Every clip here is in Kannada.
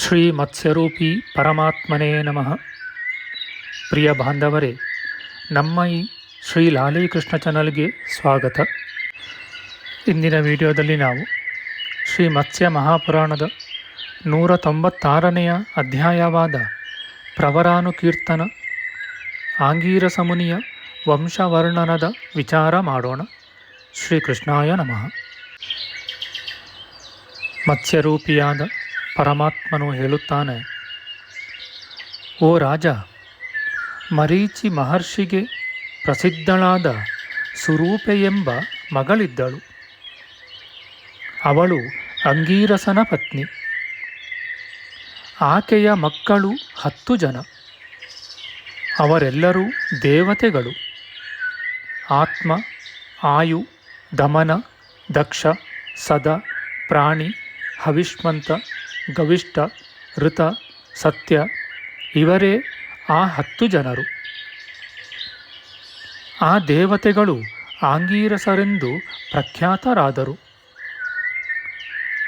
ಶ್ರೀ ಮತ್ಸ್ಯರೂಪಿ ಪರಮಾತ್ಮನೇ ನಮಃ. ಪ್ರಿಯ ಬಾಂಧವರೇ, ನಮ್ಮ ಈ ಶ್ರೀ ಲಾಲೀಕೃಷ್ಣ ಚಾನಲ್ಗೆ ಸ್ವಾಗತ. ಇಂದಿನ ವಿಡಿಯೋದಲ್ಲಿ ನಾವು ಶ್ರೀ ಮತ್ಸ್ಯ ಮಹಾಪುರಾಣದ ನೂರ ತೊಂಬತ್ತಾರನೆಯ ಅಧ್ಯಾಯವಾದ ಪ್ರವರಾನುಕೀರ್ತನ ಆಂಗೀರಸ ಮುನಿಯ ವಂಶವರ್ಣನದ ವಿಚಾರ ಮಾಡೋಣ. ಶ್ರೀಕೃಷ್ಣಾಯ ನಮಃ. ಮತ್ಸ್ಯರೂಪಿಯಾದ ಪರಮಾತ್ಮನು ಹೇಳುತ್ತಾನೆ, ಓ ರಾಜ, ಮರೀಚಿ ಮಹರ್ಷಿಗೆ ಪ್ರಸಿದ್ಧಳಾದ ಸುರೂಪೆ ಎಂಬ ಮಗಳಿದ್ದಳು. ಅವಳು ಅಂಗೀರಸನ ಪತ್ನಿ. ಆಕೆಯ ಮಕ್ಕಳು ಹತ್ತು ಜನ. ಅವರೆಲ್ಲರೂ ದೇವತೆಗಳು. ಆತ್ಮ, ಆಯು, ದಮನ, ದಕ್ಷ, ಸದ, ಪ್ರಾಣಿ, ಹವಿಷ್ಮಂತ ಗವಿಷ್ಠ, ಋತ, ಸತ್ಯ ಇವರೇ ಆ ಹತ್ತು ಜನರು. ಆ ದೇವತೆಗಳು ಆಂಗೀರಸರೆಂದು ಪ್ರಖ್ಯಾತರಾದರು.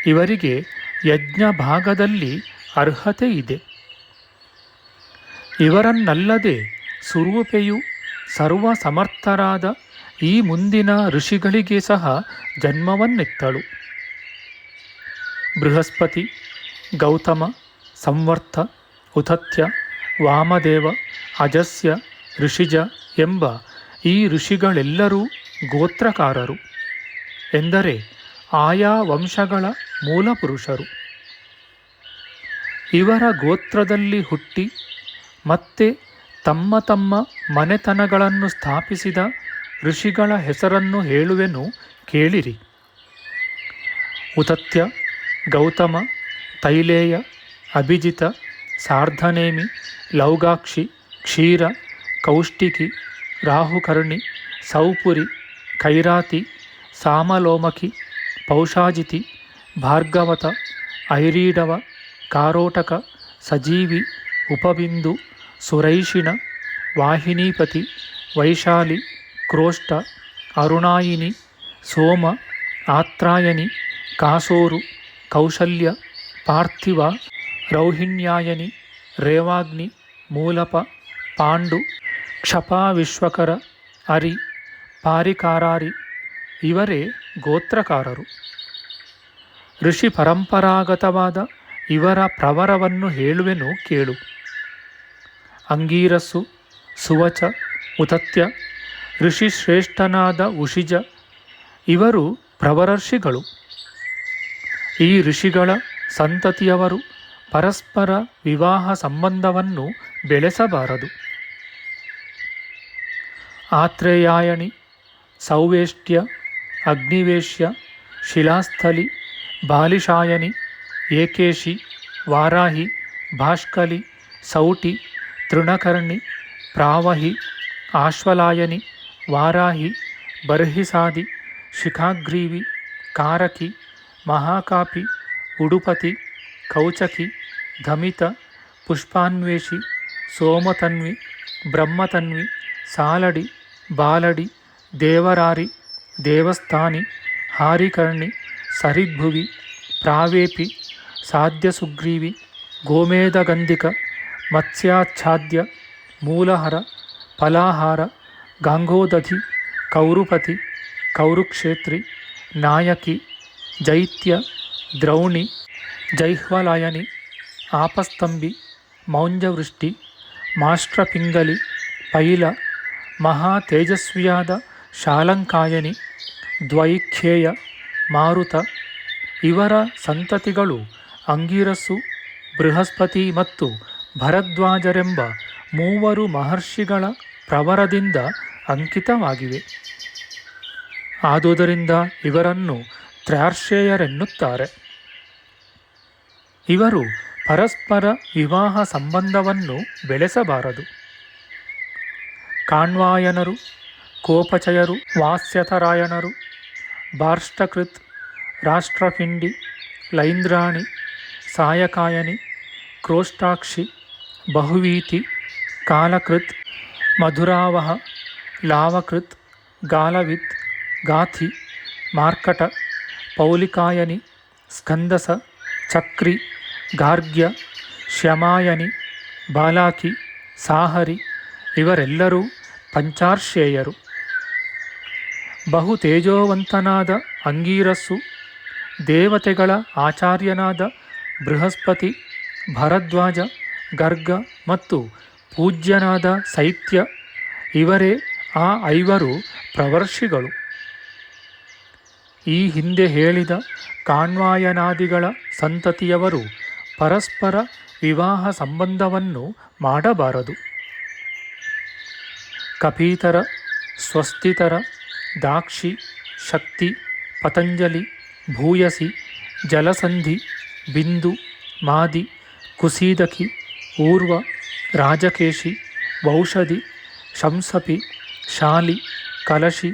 ಇವರಿಗೆ ಯಜ್ಞ ಭಾಗದಲ್ಲಿ ಅರ್ಹತೆ ಇದೆ. ಇವರನ್ನಲ್ಲದೆ ಸುರೂಪೆಯು ಸರ್ವ ಸಮರ್ಥರಾದ ಈ ಮುಂದಿನ ಋಷಿಗಳಿಗೆ ಸಹ ಜನ್ಮವನ್ನೆತ್ತಳು. ಬೃಹಸ್ಪತಿ ಗೌತಮ, ಸಂವರ್ಥ ಉತಥ್ಯ ವಾಮದೇವ, ಅಜಸ್ಯ, ಋಷಿಜ ಎಂಬ ಈ ಋಷಿಗಳೆಲ್ಲರೂ ಗೋತ್ರಕಾರರು ಎಂದರೆ ಆಯಾ ವಂಶಗಳ ಮೂಲಪುರುಷರು. ಇವರ ಗೋತ್ರದಲ್ಲಿ ಹುಟ್ಟಿ ಮತ್ತೆ ತಮ್ಮ ತಮ್ಮ ಮನೆತನಗಳನ್ನು ಸ್ಥಾಪಿಸಿದ ಋಷಿಗಳ ಹೆಸರನ್ನು ಹೇಳುವೆನು ಕೇಳಿರಿ. ಉತತ್ಯ ಗೌತಮ తైలేయ అభిజిత సార్ధనేమి లౌగాక్షి క్షీర కౌష్టికి రాహుకర్ణి సౌపురి కైరాతి సామలోమకి పౌషాజితి భార్గవత ఐరీడవ కారోటక సజీవి ఉపబిందు సురైషిణ వాహినీపతి వైశాలి క్రోష్ట అరుణాయిని సోమ ఆత్రాయని కాసోరు కౌశల్య ಪಾರ್ಥಿವ ರೌಹಿಣ್ಯಾಯನಿ, ರೇವಾಗ್ನಿ, ಮೂಲಪ, ಪಾಂಡು, ಕ್ಷಪಾ ವಿಶ್ವಕರ, ಅರಿ, ಪಾರಿಕಾರಾರಿ ಇವರೇ ಗೋತ್ರಕಾರರು. ಋಷಿ ಪರಂಪರಾಗತವಾದ ಇವರ ಪ್ರವರವನ್ನು ಹೇಳುವೆನು ಕೇಳು. ಅಂಗೀರಸ್ಸು, ಸುವಚ, ಉತತ್ಯ, ಋಷಿ ಶ್ರೇಷ್ಠನಾದ ಉಷಿಜ, ಇವರು ಪ್ರವರರ್ಷಿಗಳು. ಈ ಋಷಿಗಳ ಸಂತತಿಯವರು ಪರಸ್ಪರ ವಿವಾಹ ಸಂಬಂಧವನ್ನು ಬೆಳೆಸಬಾರದು. ಆತ್ರೇಯಾಯಣಿ, ಸೌವೇಷ್ಟ್ಯ, ಅಗ್ನಿವೇಶ್ಯ, ಶಿಲಾಸ್ಥಲಿ ಬಾಲಿಶಾಯನಿ ಏಕೇಶಿ, ವಾರಾಹಿ, ಭಾಷ್ಕಲಿ, ಸೌಟಿ, ತೃಣಕರ್ಣಿ, ಪ್ರಾವಹಿ, ಆಶ್ವಲಾಯನಿ, ವಾರಾಹಿ, ಬರ್ಹಿಸಾದಿ, ಶಿಖಾಗ್ರೀವಿ, ಕಾರಕಿ, ಮಹಾಕಾಪಿ ఉడుపతి కౌచకి ధమిత పుష్పాన్వేషి సోమతన్వి బ్రహ్మతన్వి సాలడి బాలడి దేవరారి దేవస్థాని హారికర్ణి సరిద్భువి ప్రావేపి సాధ్యసుగ్రీవి గోమేధగంధిక మత్స్యాచ్ఛాద్య మూలహర పలాహార గంగోదధి కౌరుపతి కౌరుక్షేత్రి నాయకి జైత్య ದ್ರೌಣಿ, ಜೈಹ್ವಲಾಯನಿ ಆಪಸ್ತಂಬಿ ಮೌಂಜವೃಷ್ಟಿ, ಮಾಷ್ಟ್ರಪಿಂಗಲಿ, ಪೈಲ ಮಹಾ ತೇಜಸ್ವಿಯಾದ ಶಾಲಂಕಾಯನಿ, ದ್ವೈಖ್ಯೇಯ, ಮಾರುತ, ಇವರ ಸಂತತಿಗಳು ಅಂಗಿರಸು, ಬೃಹಸ್ಪತಿ ಮತ್ತು ಭರದ್ವಾಜರೆಂಬ ಮೂವರು ಮಹರ್ಷಿಗಳ ಪ್ರವರದಿಂದ ಅಂಕಿತವಾಗಿವೆ. ಆದುದರಿಂದ ಇವರನ್ನು ತ್ರಾರ್ಷೇಯರೆನ್ನುತ್ತಾರೆ ಇವರು ಪರಸ್ಪರ ವಿವಾಹ ಸಂಬಂಧವನ್ನು ಬೆಳೆಸಬಾರದು. ಕಾಣ್ವಾಯನರು, ಕೋಪಚಯರು ವಾಸ್ಯತರಾಯಣರು ಬಾರ್ಷ್ಟಕೃತ್ ರಾಷ್ಟ್ರಪಿಂಡಿ ಲೈಂದ್ರಾಣಿ, ಸಾಯಕಾಯನಿ, ಕ್ರೋಷ್ಟಾಕ್ಷಿ, ಬಹುವೀತಿ, ಕಾಲಕೃತ್, ಮಧುರಾವಹ, ಲಾವಕೃತ್, ಗಾಲವಿತ್, ಗಾಥಿ, ಮಾರ್ಕಟ ಪೌಲಿಕಾಯನಿ, ಸ್ಕಂದಸ, ಚಕ್ರಿ, ಗಾರ್ಗ್ಯ, ಶ್ಯಮಾಯನಿ, ಬಾಲಾಕಿ, ಸಾಹರಿ ಇವರೆಲ್ಲರೂ ಪಂಚಾರ್ಷೇಯರು. ಬಹು ತೇಜೋವಂತನಾದ ಅಂಗೀರಸ್ಸು, ದೇವತೆಗಳ ಆಚಾರ್ಯನಾದ ಬೃಹಸ್ಪತಿ, ಭರದ್ವಾಜ, ಗರ್ಗ ಮತ್ತು ಪೂಜ್ಯನಾದ ಸೈತ್ಯ ಇವರೇ ಆ ಐವರು ಪ್ರವರ್ಷಿಗಳು. ಈ ಹಿಂದೆ ಹೇಳಿದ ಕಾಣ್ವಾಯನಾದಿಗಳ ಸಂತತಿಯವರು ಪರಸ್ಪರ ವಿವಾಹ ಸಂಬಂಧವನ್ನು ಮಾಡಬಾರದು. ಕಪೀತರ ಸ್ವಸ್ತಿತರ ದಾಕ್ಷಿ, ಶಕ್ತಿ, ಪತಂಜಲಿ, ಭೂಯಸಿ, ಜಲಸಂಧಿ, ಬಿಂದು, ಮಾದಿ, ಕುಸೀದಕಿ, ಊರ್ವ, ರಾಜಕೇಶಿ ವೌಷಧಿ ಶಂಸಪಿ, ಶಾಲಿ, ಕಲಶಿ,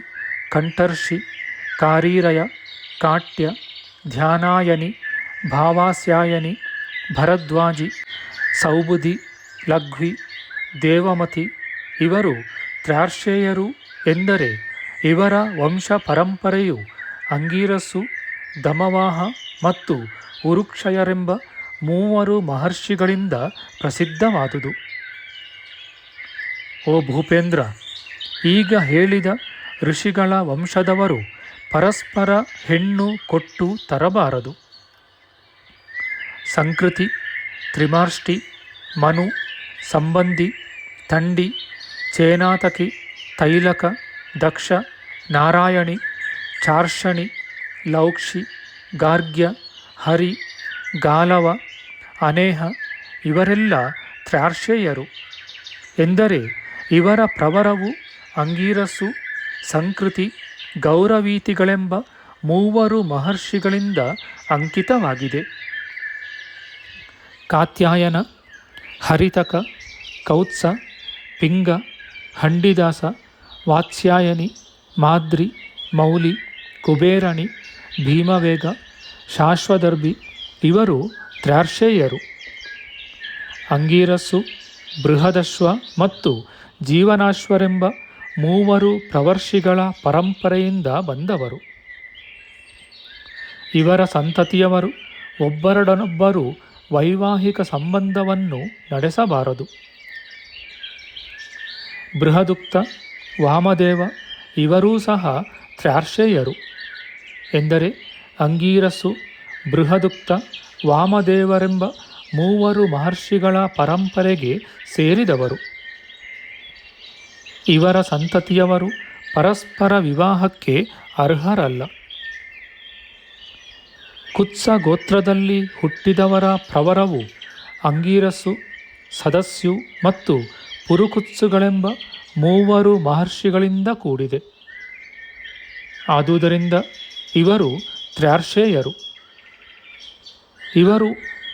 ಕಂಠರ್ಷಿ ಕಾರೀರಯ ಕಾಟ್ಯ ಧ್ಯಾನಾಯನಿ ಭಾವಾಸ್ಯಾಯನಿ ಭರದ್ವಾಜಿ ಸೌಬುಧಿ ಲಘ್ವಿ ದೇವಮತಿ ಇವರು ತ್ರಾರ್ಷೇಯರು ಎಂದರೆ ಇವರ ವಂಶ ಪರಂಪರೆಯು ಅಂಗೀರಸ್ಸು ದಮವಾಹ ಮತ್ತು ಉರುಕ್ಷಯರೆಂಬ ಮೂವರು ಮಹರ್ಷಿಗಳಿಂದ ಪ್ರಸಿದ್ಧವಾದುದು. ಓ ಭೂಪೇಂದ್ರ, ಈಗ ಹೇಳಿದ ಋಷಿಗಳ ವಂಶದವರು ಪರಸ್ಪರ ಹೆಣ್ಣು ಕೊಟ್ಟು ತರಬಾರದು. ಸಂಕೃತಿ ತ್ರಿಮಾರ್ಷ್ಟಿ ಮನು, ಸಂಬಂಧಿ, ತಂಡಿ, ಚೇನಾತಕಿ, ತೈಲಕ, ದಕ್ಷ, ನಾರಾಯಣಿ, ಚಾರ್ಷಣಿ, ಲೌಕ್ಷಿ, ಗಾರ್ಗ್ಯ, ಹರಿ, ಗಾಲವ, ಅನೇಹ ಇವರೆಲ್ಲ ತ್ರಾರ್ಷೇಯರು ಎಂದರೆ ಇವರ ಪ್ರವರವು ಅಂಗೀರಸ್ಸು ಸಂಕೃತಿ, ಗೌರವೀತಿಗಳೆಂಬ ಮೂವರು ಮಹರ್ಷಿಗಳಿಂದ ಅಂಕಿತವಾಗಿದೆ. ಕಾತ್ಯಾಯನ, ಹರಿತಕ, ಕೌತ್ಸ, ಪಿಂಗ, ಹಂಡಿದಾಸ, ವಾತ್ಸ್ಯಾಯನಿ, ಮಾದ್ರಿ, ಮೌಲಿ, ಕುಬೇರಣಿ, ಭೀಮವೇಗ ಶಾಶ್ವದರ್ಭಿ ಇವರು ತ್ರಾರ್ಷೇಯರು ಅಂಗೀರಸ್ಸು, ಬೃಹದಶ್ವ ಮತ್ತು ಜೀವನಾಶ್ವರೆಂಬ ಮೂವರು ಪ್ರವರ್ಷಿಗಳ ಪರಂಪರೆಯಿಂದ ಬಂದವರು. ಇವರ ಸಂತತಿಯವರು ಒಬ್ಬರಡನೊಬ್ಬರು ವೈವಾಹಿಕ ಸಂಬಂಧವನ್ನು ನಡೆಸಬಾರದು. ಬೃಹದುಕ್ತ ವಾಮದೇವ ಇವರೂ ಸಹ ತ್ರಾರ್ಷೇಯರು. ಎಂದರೆ ಅಂಗೀರಸ್ಸು ಬೃಹದುಕ್ತ ವಾಮದೇವರೆಂಬ ಮೂವರು ಮಹರ್ಷಿಗಳ ಪರಂಪರೆಗೆ ಸೇರಿದವರು. ಇವರ ಸಂತತಿಯವರು ಪರಸ್ಪರ ವಿವಾಹಕ್ಕೆ ಅರ್ಹರಲ್ಲ. ಕುತ್ಸ ಗೋತ್ರದಲ್ಲಿ ಹುಟ್ಟಿದವರ ಪ್ರವರವು ಅಂಗೀರಸು, ಸದಸ್ಯು ಮತ್ತು ಪುರುಕುತ್ಸುಗಳೆಂಬ ಮೂವರು ಮಹರ್ಷಿಗಳಿಂದ ಕೂಡಿದೆ. ಆದುದರಿಂದ ಇವರು ತ್ರಾರ್ಷೇಯರು ಇವರು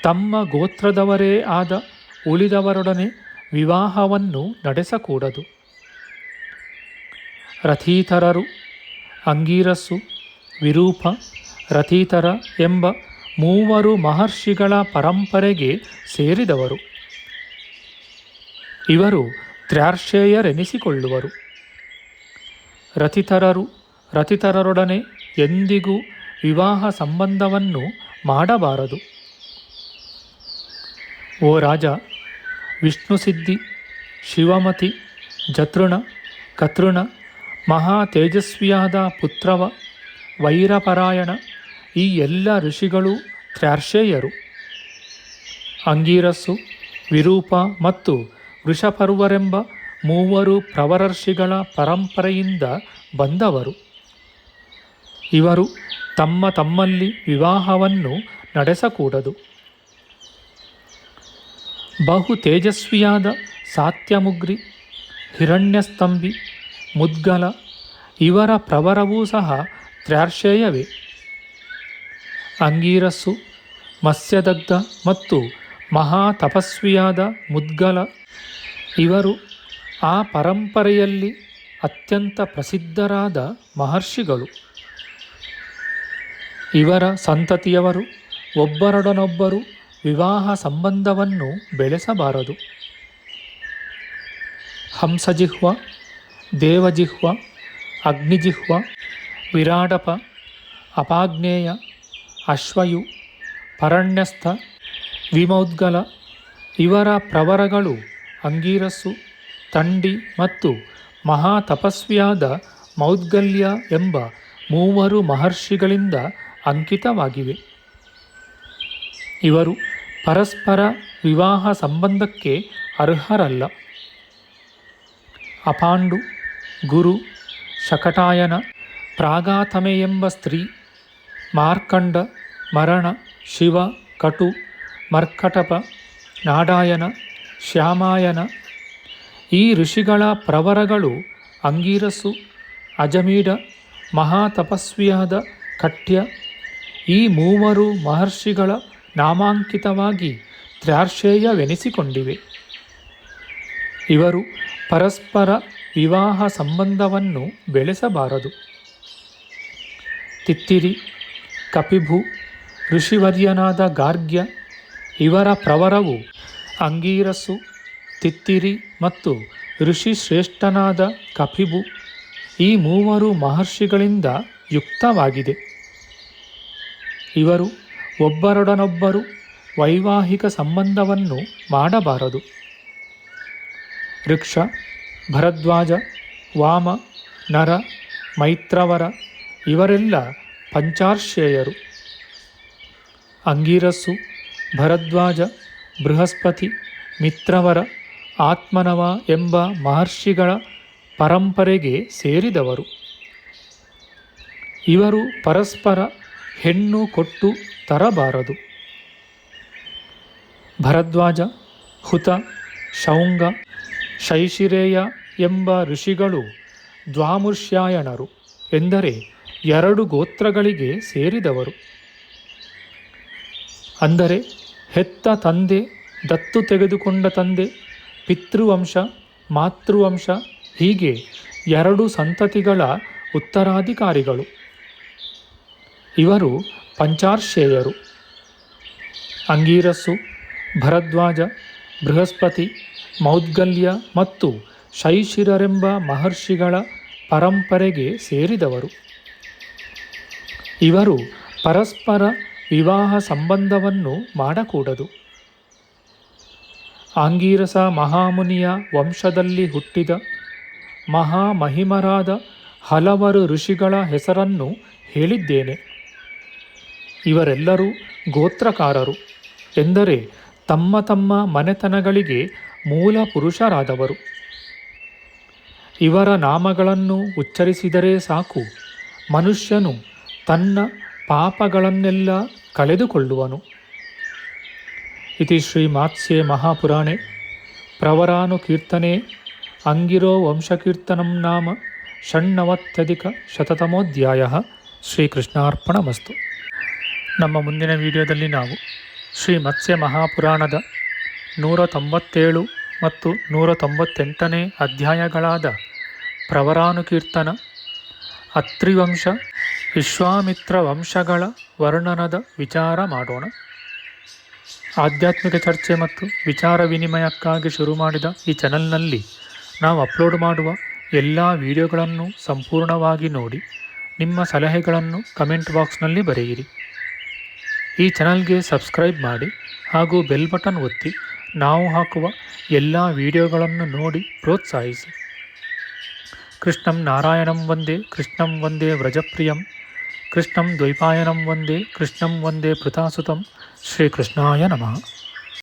ತಮ್ಮ ಗೋತ್ರದವರೇ ಆದ ಉಳಿದವರೊಡನೆ ವಿವಾಹವನ್ನು ನಡೆಸಕೂಡದು. ರಥೀತರರು, ಅಂಗೀರಸ್ಸು, ವಿರೂಪ, ರಥೀತರ ಎಂಬ ಮೂವರು ಮಹರ್ಷಿಗಳ ಪರಂಪರೆಗೆ ಸೇರಿದವರು. ಇವರು ತ್ರ್ಯಾರ್ಷೇಯರೆನಿಸಿಕೊಳ್ಳುವರು. ರಥಿತರರು, ರಥಿತರರೊಡನೆ ಎಂದಿಗೂ ವಿವಾಹ ಸಂಬಂಧವನ್ನು ಮಾಡಬಾರದು. ಓ ರಾಜ, ವಿಷ್ಣುಸಿದ್ಧಿ, ಶಿವಮತಿ, ಜತೃಣ, ಕತೃಣ ಮಹಾ ತೇಜಸ್ವಿಯಾದ ಪುತ್ರವ, ವೈರಪರಾಯಣ, ಈ ಎಲ್ಲ ಋಷಿಗಳು ತ್ರ್ಯಾರ್ಷೇಯರು. ಅಂಗೀರಸ್ಸು ವಿರೂಪ ಮತ್ತು ವೃಷಪರ್ವರೆಂಬ ಮೂವರು ಪ್ರವರರ್ಷಿಗಳ ಪರಂಪರೆಯಿಂದ ಬಂದವರು. ಇವರು ತಮ್ಮ ತಮ್ಮಲ್ಲಿ ವಿವಾಹವನ್ನು ನಡೆಸಕೂಡದು. ಬಹು ತೇಜಸ್ವಿಯಾದ ಸಾತ್ಯಮುಗ್ರಿ, ಹಿರಣ್ಯಸ್ತಂಭಿ ಮುದ್ಗಲ, ಇವರ ಪ್ರವರವೂ ಸಹ ತ್ರಾರ್ಷೇಯವೇ ಅಂಗೀರಸ್ಸು, ಮತ್ಸ್ಯದಗ್ಧ ಮತ್ತು ಮಹಾ ತಪಸ್ವಿಯಾದ ಮುದ್ಗಲ, ಇವರು ಆ ಪರಂಪರೆಯಲ್ಲಿ ಅತ್ಯಂತ ಪ್ರಸಿದ್ಧರಾದ ಮಹರ್ಷಿಗಳು. ಇವರ ಸಂತತಿಯವರು ಒಬ್ಬರೊಡನೊಬ್ಬರು ವಿವಾಹ ಸಂಬಂಧವನ್ನು ಬೆಳೆಸಬಾರದು. ಹಂಸಜಿಹ್ವ ದೇವಜಿಹ್ವ, ಅಗ್ನಿಜಿಹ್ವ, ವಿರಾಡಪ, ಅಪಾಗ್ನೇಯ, ಅಶ್ವಯು, ಪರಣ್ಯಸ್ಥ, ವಿಮೌದ್ಗಲ, ಇವರ ಪ್ರವರಗಳು ಅಂಗೀರಸ್ಸು, ತಂಡಿ ಮತ್ತು ಮಹಾ ತಪಸ್ವಿಯಾದ ಮೌದ್ಗಲ್ಯ ಎಂಬ ಮೂವರು ಮಹರ್ಷಿಗಳಿಂದ ಅಂಕಿತವಾಗಿವೆ. ಇವರು ಪರಸ್ಪರ ವಿವಾಹ ಸಂಬಂಧಕ್ಕೆ ಅರ್ಹರಲ್ಲ. ಅಪಾಂಡು ಗುರು ಶಕಟಾಯನ ಪ್ರಾಗಾತಮೆ ಎಂಬ ಸ್ತ್ರೀ, ಮಾರ್ಕಂಡ, ಮರಣ, ಶಿವ, ಕಟು, ಮರ್ಕಟಪ, ನಾಡಾಯನ, ಶ್ಯಾಮಾಯನ, ಈ ಋಷಿಗಳ ಪ್ರವರಗಳು ಅಂಗೀರಸು, ಅಜಮೀಡ, ಮಹಾತಪಸ್ವಿಯಾದ ಕಟ್ಯ, ಈ ಮೂವರು ಮಹರ್ಷಿಗಳ ನಾಮಾಂಕಿತವಾಗಿ ತ್ರಾರ್ಷೇಯವೆನಿಸಿಕೊಂಡಿವೆ ಇವರು ಪರಸ್ಪರ ವಿವಾಹ ಸಂಬಂಧವನ್ನು ಬೆಳೆಸಬಾರದು. ತಿತ್ತಿರಿ, ಕಪಿಭು, ಋಷಿವರ್ಯನಾದ ಗಾರ್ಗ್ಯ, ಇವರ ಪ್ರವರವು ಅಂಗೀರಸು, ತಿತ್ತಿರಿ ಮತ್ತು ಋಷಿ ಶ್ರೇಷ್ಠನಾದ ಕಪಿಭು ಈ ಮೂವರು ಮಹರ್ಷಿಗಳಿಂದ ಯುಕ್ತವಾಗಿದೆ. ಇವರು ಒಬ್ಬರೊಡನೊಬ್ಬರು ವೈವಾಹಿಕ ಸಂಬಂಧವನ್ನು ಮಾಡಬಾರದು. ಋಕ್ಷ ಭರದ್ವಾಜ, ವಾಮ, ನರ, ಮೈತ್ರವರ ಇವರೆಲ್ಲ ಪಂಚಾರ್ಷೇಯರು. ಅಂಗೀರಸ್ಸು, ಭರದ್ವಾಜ, ಬೃಹಸ್ಪತಿ, ಮಿತ್ರವರ, ಆತ್ಮನವ ಎಂಬ ಮಹರ್ಷಿಗಳ ಪರಂಪರೆಗೆ ಸೇರಿದವರು. ಇವರು ಪರಸ್ಪರ ಹೆಣ್ಣು ಕೊಟ್ಟು ತರಬಾರದು. ಭರದ್ವಾಜ, ಹುತ, ಶೌಂಗ ಶೈಶಿರೇಯ ಎಂಬ ಋಷಿಗಳು ದ್ವಾಮುಷ್ಯಾಯಣರು ಎಂದರೆ ಎರಡು ಗೋತ್ರಗಳಿಗೆ ಸೇರಿದವರು. ಅಂದರೆ ಹೆತ್ತ ತಂದೆ, ದತ್ತು ತೆಗೆದುಕೊಂಡ ತಂದೆ, ಪಿತೃವಂಶ, ಮಾತೃವಂಶ, ಹೀಗೆ ಎರಡು ಸಂತತಿಗಳ ಉತ್ತರಾಧಿಕಾರಿಗಳು. ಇವರು ಪಂಚಾರ್ಷೇಯರು. ಅಂಗೀರಸ್ಸು, ಭರದ್ವಾಜ ಬೃಹಸ್ಪತಿ, ಮೌದ್ಗಲ್ಯ ಮತ್ತು ಶೈಶಿರರೆಂಬ ಮಹರ್ಷಿಗಳ ಪರಂಪರೆಗೆ ಸೇರಿದವರು. ಇವರು ಪರಸ್ಪರ ವಿವಾಹ ಸಂಬಂಧವನ್ನು ಮಾಡಕೂಡದು. ಆಂಗೀರಸ ಮಹಾಮುನಿಯ ವಂಶದಲ್ಲಿ ಹುಟ್ಟಿದ ಮಹಾಮಹಿಮರಾದ ಹಲವರು ಋಷಿಗಳ ಹೆಸರನ್ನು ಹೇಳಿದ್ದೇನೆ. ಇವರೆಲ್ಲರೂ ಗೋತ್ರಕಾರರು ಎಂದರೆ ತಮ್ಮ ತಮ್ಮ ಮನೆತನಗಳಿಗೆ ಮೂಲ ಪುರುಷರಾದವರು. ಇವರ ನಾಮಗಳನ್ನು ಉಚ್ಚರಿಸಿದರೆ ಸಾಕು. ಮನುಷ್ಯನು ತನ್ನ ಪಾಪಗಳನ್ನೆಲ್ಲ ಕಳೆದುಕೊಳ್ಳುವನು. ಇತಿ ಶ್ರೀಮಾತ್ಸ್ಯೆ ಮಹಾಪುರಾಣೆ. ಪ್ರವರಾನುಕೀರ್ತನೆ. ಅಂಗಿರೋ ವಂಶಕೀರ್ತನಂ ನಾಮ ಷಣ್ಣವತ್ಯಧಿಕ ಶತತಮೋಧ್ಯಾಯ ಶ್ರೀಕೃಷ್ಣಾರ್ಪಣಮಸ್ತು. ನಮ್ಮ ಮುಂದಿನ ವಿಡಿಯೋದಲ್ಲಿ ನಾವು ಶ್ರೀ ಮತ್ಸ್ಯ ಮಹಾಪುರಾಣದ ನೂರ ತೊಂಬತ್ತೇಳು ಮತ್ತು ನೂರ ತೊಂಬತ್ತೆಂಟನೇ ಅಧ್ಯಾಯಗಳಾದ ಪ್ರವರಾನುಕೀರ್ತನ, ಅತ್ರಿವಂಶ, ವಿಶ್ವಾಮಿತ್ರ ವಂಶಗಳ ವರ್ಣನದ ವಿಚಾರ ಮಾಡೋಣ. ಆಧ್ಯಾತ್ಮಿಕ ಚರ್ಚೆ ಮತ್ತು ವಿಚಾರ ವಿನಿಮಯಕ್ಕಾಗಿ ಶುರು ಮಾಡಿದ ಈ ಚಾನಲ್ನಲ್ಲಿ ನಾವು ಅಪ್ಲೋಡ್ ಮಾಡುವ ಎಲ್ಲ ವಿಡಿಯೋಗಳನ್ನು ಸಂಪೂರ್ಣವಾಗಿ ನೋಡಿ, ನಿಮ್ಮ ಸಲಹೆಗಳನ್ನು ಕಮೆಂಟ್ ಬಾಕ್ಸ್ನಲ್ಲಿ ಬರೆಯಿರಿ. ಈ ಚಾನಲ್ಗೆ ಸಬ್ಸ್ಕ್ರೈಬ್ ಮಾಡಿ ಹಾಗೂ ಬೆಲ್ ಬಟನ್ ಒತ್ತಿ ನಾವು ಹಾಕುವ ಎಲ್ಲ ವಿಡಿಯೋಗಳನ್ನು ನೋಡಿ ಪ್ರೋತ್ಸಾಹಿಸಿ. ಕೃಷ್ಣಂ ನಾರಾಯಣಂ ವಂದೇ, ಕೃಷ್ಣಂ ವಂದೇ ವ್ರಜಪ್ರಿಯಂ, ಕೃಷ್ಣಂ ದ್ವೈಪಾಯನಂ ವಂದೇ, ಕೃಷ್ಣಂ ವಂದೇ ಪೃಥಾಸುತಂ ಶ್ರೀಕೃಷ್ಣಾಯ ನಮಃ.